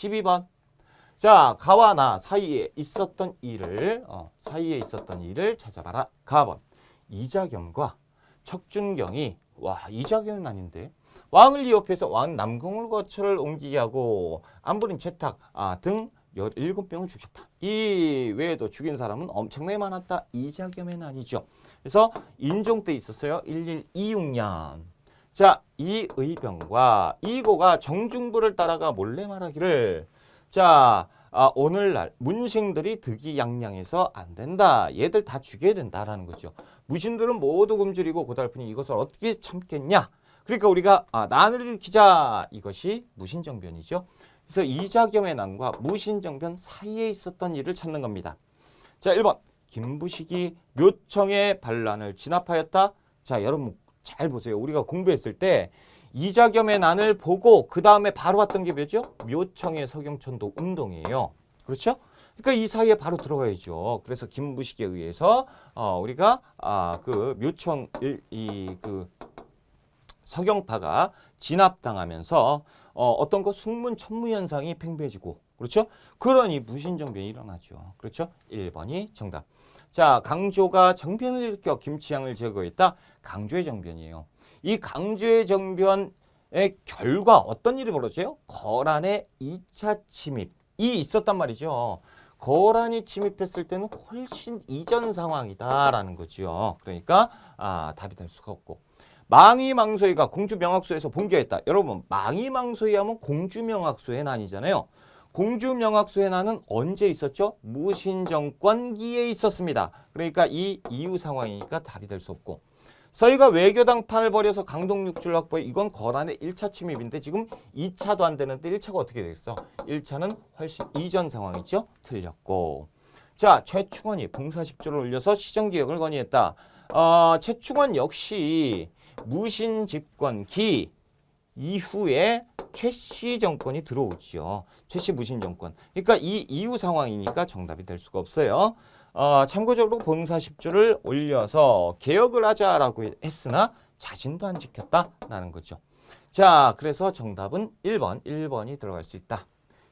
12번. 자, 가와 나 사이에 있었던 일을 어, 사이에 있었던 일을 찾아봐라. 가번. 이자겸과 척준경이 와 이자겸은 아닌데 왕을 이업해서 왕 남궁을 거처를 옮기게 하고 안부림 채탁 아, 등 17명을 죽였다. 이 외에도 죽인 사람은 엄청나게 많았다. 이자겸은 아니죠. 그래서 인종 때 있었어요. 1126년. 자, 이 의병과 이고가 정중부를 따라가 몰래 말하기를 자, 아, 오늘날 문신들이 득이양양해서 안 된다. 얘들 다 죽여야 된다라는 거죠. 무신들은 모두 굶주리고 고달프니 이것을 어떻게 참겠냐? 그러니까 우리가 아, 난을 일으키자 이것이 무신정변이죠. 그래서 이자겸의 난과 무신정변 사이에 있었던 일을 찾는 겁니다. 자, 1번. 김부식이 묘청의 반란을 진압하였다. 자, 여러분 잘 보세요. 우리가 공부했을 때 이자겸의 난을 보고 그 다음에 바로 왔던 게 뭐죠? 묘청의 서경천도 운동이에요. 그렇죠? 그러니까 이 사이에 바로 들어가야죠. 그래서 김부식에 의해서 어, 우리가 아, 그 묘청 이 그 서경파가 진압당하면서 어, 어떤 거 숙문 천무 현상이 팽배해지고 그렇죠? 그러니 무신정변이 일어나죠. 그렇죠? 1번이 정답. 자, 강조가 정변을 일으켜 김치향을 제거했다. 강조의 정변이에요. 이 강조의 정변의 결과 어떤 일이 벌어져요? 거란의 2차 침입이 있었단 말이죠. 거란이 침입했을 때는 훨씬 이전 상황이다라는 거죠. 그러니까 아, 답이 될 수가 없고. 망이망소이가 공주명학소에서 본교했다. 여러분 망이망소이 하면 공주명학소의 난이잖아요. 공주명학소의 난은 언제 있었죠? 무신정권기에 있었습니다. 그러니까 이 이후 상황이니까 답이 될 수 없고 서희가 외교당판을 벌여서 강동육주를 확보해 이건 거란의 1차 침입인데 지금 2차도 안 되는데 1차가 어떻게 되겠어? 1차는 훨씬 이전 상황이죠? 틀렸고 자 최충원이 봉사십조를 올려서 시정기획을 건의했다. 어, 최충원 역시 무신 집권기 이후에 최씨 정권이 들어오지요. 최씨 무신 정권. 그러니까 이 이후 상황이니까 정답이 될 수가 없어요. 어, 참고적으로 봉사십조를 올려서 개혁을 하자라고 했으나 자신도 안 지켰다라는 거죠. 자, 그래서 정답은 1번, 1번이 들어갈 수 있다.